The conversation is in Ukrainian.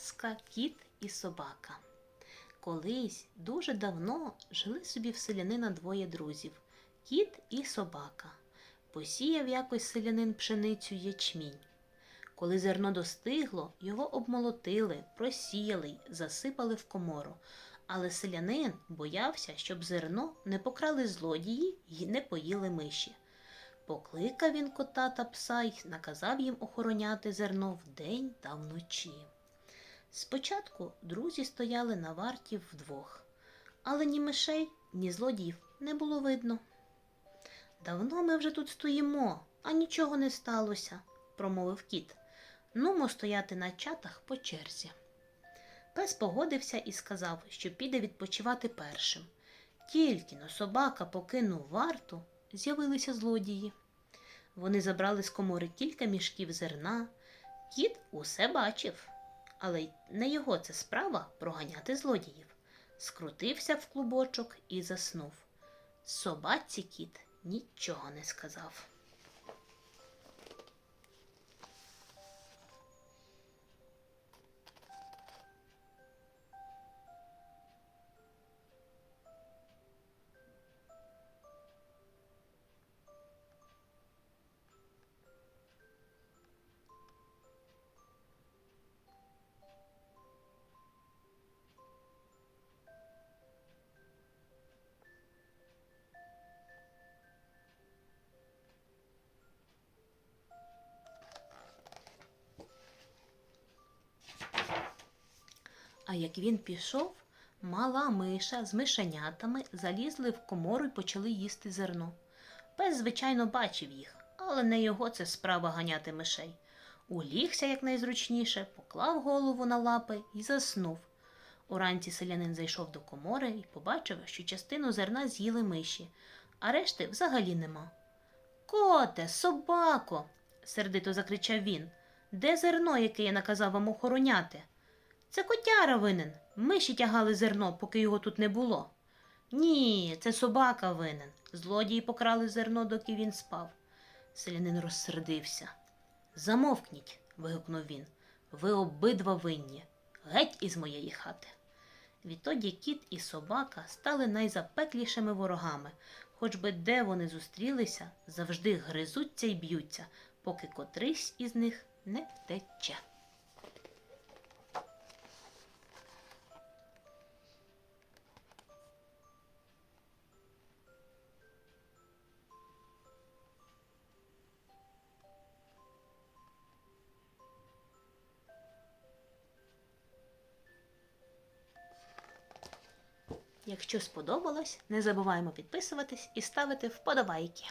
Казка Кіт і собака. Колись дуже давно жили собі в селянина двоє друзів кіт і собака. Посіяв якось селянин пшеницю ячмінь. Коли зерно достигло, його обмолотили, просіяли засипали в комору. Але селянин боявся, щоб зерно не покрали злодії й не поїли миші. Покликав він кота та пса й наказав їм охороняти зерно вдень та вночі. Спочатку друзі стояли на варті вдвох, але ні мишей, ні злодіїв не було видно. Давно ми вже тут стоїмо, а нічого не сталося, промовив кіт. Нумо стояти на чатах по черзі. Пес погодився і сказав, що піде відпочивати першим. Тільки но собака покинув варту, з'явилися злодії. Вони забрали з комори кілька мішків зерна. Кіт усе бачив, але й не його це справа проганяти злодіїв. Скрутився в клубочок і заснув. Собаці кіт нічого не сказав. А як він пішов, мала миша з мишенятами залізли в комору й почали їсти зерно. Пес, звичайно, бачив їх, але не його це справа ганяти мишей. Улігся якнайзручніше, поклав голову на лапи і заснув. Уранці селянин зайшов до комори і побачив, що частину зерна з'їли миші, а решти взагалі нема. Коте, собако, сердито закричав він. Де зерно, яке я наказав вам охороняти? Це котяра винен. Миші тягали зерно, поки його тут не було. Ні, це собака винен. Злодії покрали зерно, доки він спав. Селянин розсердився. Замовкніть, вигукнув він. Ви обидва винні. Геть із моєї хати. Відтоді кіт і собака стали найзапеклішими ворогами, хоч би де вони зустрілися, завжди гризуться й б'ються, поки котрийсь із них не втече. Якщо сподобалось, не забуваємо підписуватись і ставити вподобайки.